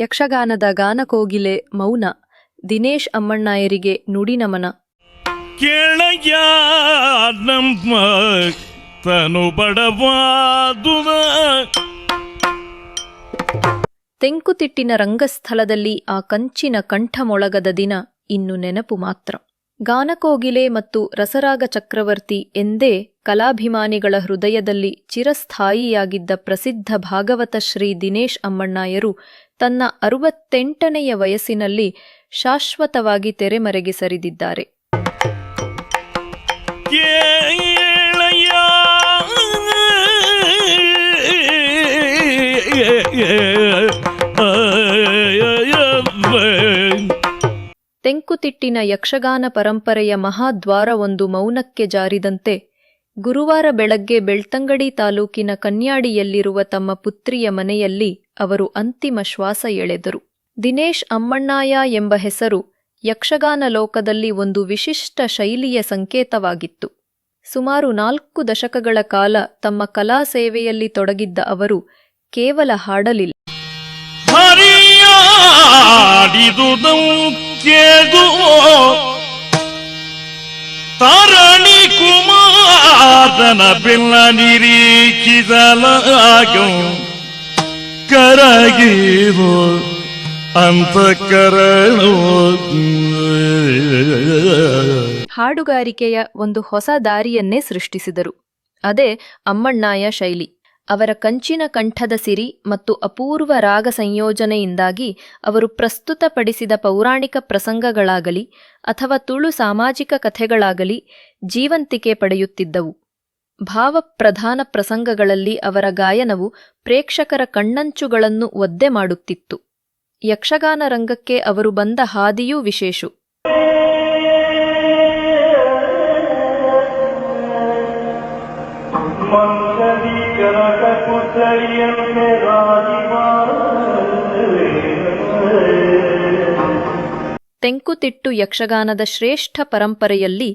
ಯಕ್ಷಗಾನದ ಗಾನಕೋಗಿಲೆ ಮೌನ ದಿನೇಶ್ ಅಮ್ಮಣ್ಣಾಯರಿಗೆ ನುಡಿ ನಮನ. ನಮ್ಮ ತನು ಬಡವಾದು ತೆಂಕುತಿಟ್ಟಿನ ರಂಗಸ್ಥಳದಲ್ಲಿ ಆ ಕಂಚಿನ ಕಂಠಮೊಳಗದ ದಿನ ಇನ್ನು ನೆನಪು ಮಾತ್ರ. ಗಾನಕೋಗಿಲೆ ಮತ್ತು ರಸರಾಗ ಚಕ್ರವರ್ತಿ ಎಂದೇ ಕಲಾಭಿಮಾನಿಗಳ ಹೃದಯದಲ್ಲಿ ಚಿರಸ್ಥಾಯಿಯಾಗಿದ್ದ ಪ್ರಸಿದ್ಧ ಭಾಗವತ ಶ್ರೀ ದಿನೇಶ್ ಅಮ್ಮಣ್ಣಾಯರು ತನ್ನ ಅರುವತ್ತೆಂಟನೆಯ ವಯಸ್ಸಿನಲ್ಲಿ ಶಾಶ್ವತವಾಗಿ ತೆರೆಮರೆಗೆ ಸರಿದಿದ್ದಾರೆ. ತೆಂಕುತಿಟ್ಟಿನ ಯಕ್ಷಗಾನ ಪರಂಪರೆಯ ಮಹಾದ್ವಾರವೊಂದು ಮೌನಕ್ಕೆ ಜಾರಿದಂತೆ ಗುರುವಾರ ಬೆಳಗ್ಗೆ ಬೆಳ್ತಂಗಡಿ ತಾಲೂಕಿನ ಕನ್ಯಾಡಿಯಲ್ಲಿರುವ ತಮ್ಮ ಪುತ್ರಿಯ ಮನೆಯಲ್ಲಿ ಅವರು ಅಂತಿಮ ಶ್ವಾಸ ಎಳೆದರು. ದಿನೇಶ್ ಅಮ್ಮಣ್ಣಾಯ ಎಂಬ ಹೆಸರು ಯಕ್ಷಗಾನ ಲೋಕದಲ್ಲಿ ಒಂದು ವಿಶಿಷ್ಟ ಶೈಲಿಯ ಸಂಕೇತವಾಗಿತ್ತು. ಸುಮಾರು ನಾಲ್ಕು ದಶಕಗಳ ಕಾಲ ತಮ್ಮ ಕಲಾ ಸೇವೆಯಲ್ಲಿ ತೊಡಗಿದ್ದ ಅವರು ಕೇವಲ ಹಾಡಲಿಲ್ಲ. ಹರಿಯಾಡಿದುದು ಕೇದು ತರಣಿ ಕುಮಾರನ ಬೆಲ್ಲ ನಿರೀಕ್ಷಿಸಲಾಗ ಕರಗಿರೋ ಅಂತಕರಣೋ ಹಾಡುಗಾರಿಕೆಯ ಒಂದು ಹೊಸ ದಾರಿಯನ್ನೇ ಸೃಷ್ಟಿಸಿದರು. ಅದೇ ಅಮ್ಮಣ್ಣಾಯ ಶೈಲಿ. ಅವರ ಕಂಚಿನ ಕಂಠದ ಸಿರಿ ಮತ್ತು ಅಪೂರ್ವ ರಾಗ ಸಂಯೋಜನೆಯಿಂದಾಗಿ ಅವರು ಪ್ರಸ್ತುತಪಡಿಸಿದ ಪೌರಾಣಿಕ ಪ್ರಸಂಗಗಳಾಗಲಿ ಅಥವಾ ತುಳು ಸಾಮಾಜಿಕ ಕಥೆಗಳಾಗಲಿ ಜೀವಂತಿಕೆ ಪಡೆಯುತ್ತಿದ್ದವು. ಭಾವಪ್ರಧಾನ ಪ್ರಸಂಗಗಳಲ್ಲಿ ಅವರ ಗಾಯನವು ಪ್ರೇಕ್ಷಕರ ಕಣ್ಣಂಚುಗಳನ್ನು ಒದ್ದೆ ಮಾಡುತ್ತಿತ್ತು. ಯಕ್ಷಗಾನ ರಂಗಕ್ಕೆ ಅವರು ಬಂದ ಹಾದಿಯೂ ವಿಶೇಷ. ತೆಂಕುತಿಟ್ಟು ಯಕ್ಷಗಾನದ ಶ್ರೇಷ್ಠ ಪರಂಪರೆಯಲ್ಲಿ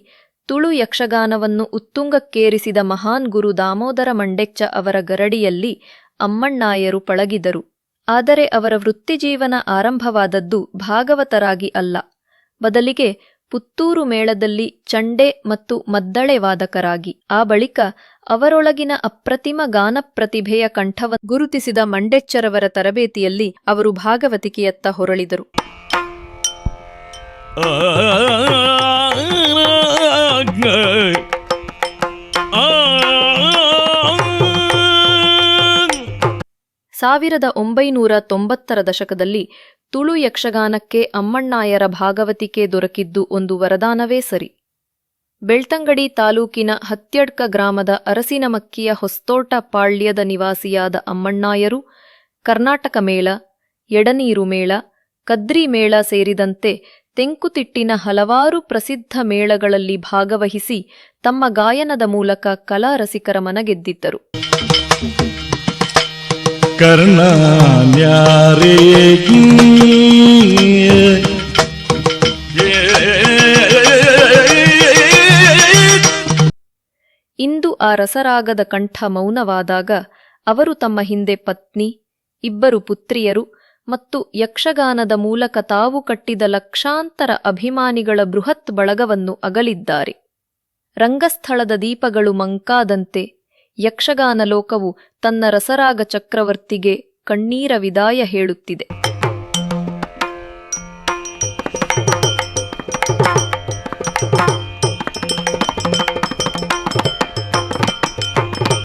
ತುಳು ಯಕ್ಷಗಾನವನ್ನು ಉತ್ತುಂಗಕ್ಕೇರಿಸಿದ ಮಹಾನ್ ಗುರು ದಾಮೋದರ ಮಂಡೆಚ್ಚ ಅವರ ಗರಡಿಯಲ್ಲಿ ಅಮ್ಮಣ್ಣಾಯರು ಪಳಗಿದರು. ಆದರೆ ಅವರ ವೃತ್ತಿಜೀವನ ಆರಂಭವಾದದ್ದು ಭಾಗವತರಾಗಿ ಅಲ್ಲ. ಬದಲಿಗೆ ಪುತ್ತೂರು ಮೇಳದಲ್ಲಿ ಚಂಡೆ ಮತ್ತು ಮದ್ದಳೆ ವಾದಕರಾಗಿ. ಆ ಬಳಿಕ ಅವರೊಳಗಿನ ಅಪ್ರತಿಮ ಗಾನ ಪ್ರತಿಭೆಯ ಕಂಠವನ್ನು ಗುರುತಿಸಿದ ಮಂಡೆಚ್ಚರವರ ತರಬೇತಿಯಲ್ಲಿ ಅವರು ಭಾಗವತಿಕೆಯತ್ತ ಹೊರಳಿದರು. ಸಾವಿರದ ಒಂಬೈನೂರ ತೊಂಬತ್ತರ ದಶಕದಲ್ಲಿ ತುಳು ಯಕ್ಷಗಾನಕ್ಕೆ ಅಮ್ಮಣ್ಣಾಯರ ಭಾಗವತಿಕೆ ದೊರಕಿದ್ದು ಒಂದು ವರದಾನವೇ ಸರಿ. ಬೆಳ್ತಂಗಡಿ ತಾಲೂಕಿನ ಹತ್ಯಡ್ಕ ಗ್ರಾಮದ ಅರಸಿನಮಕ್ಕಿಯ ಹೊಸ್ತೋಟ ಪಾಳ್ಯದ ನಿವಾಸಿಯಾದ ಅಮ್ಮಣ್ಣಾಯರು, ಕರ್ನಾಟಕ ಮೇಳ, ಎಡನೀರು ಮೇಳ, ಕದ್ರಿ ಮೇಳ ಸೇರಿದಂತೆ ತೆಂಕುತಿಟ್ಟಿನ ಹಲವಾರು ಪ್ರಸಿದ್ಧ ಮೇಳಗಳಲ್ಲಿ ಭಾಗವಹಿಸಿ ತಮ್ಮ ಗಾಯನದ ಮೂಲಕ ಕಲಾ ರಸಿಕರ ಮನಗೆದ್ದಿದ್ದರು. ಇಂದು ಆ ರಸರಾಗದ ಕಂಠ ಮೌನವಾದಾಗ ಅವರು ತಮ್ಮ ಹಿಂದೆ ಪತ್ನಿ ಇಬ್ಬರು ಪುತ್ರಿಯರು ಮತ್ತು ಯಕ್ಷಗಾನದ ಮೂಲಕ ತಾವು ಕಟ್ಟಿದ ಲಕ್ಷಾಂತರ ಅಭಿಮಾನಿಗಳ ಬೃಹತ್ ಬಳಗವನ್ನು ಅಗಲಿದ್ದಾರೆ. ರಂಗಸ್ಥಳದ ದೀಪಗಳು ಮಂಕಾದಂತೆ ಯಕ್ಷಗಾನ ಲೋಕವು ತನ್ನ ರಸರಾಗ ಚಕ್ರವರ್ತಿಗೆ ಕಣ್ಣೀರ ವಿದಾಯ ಹೇಳುತ್ತಿದೆ.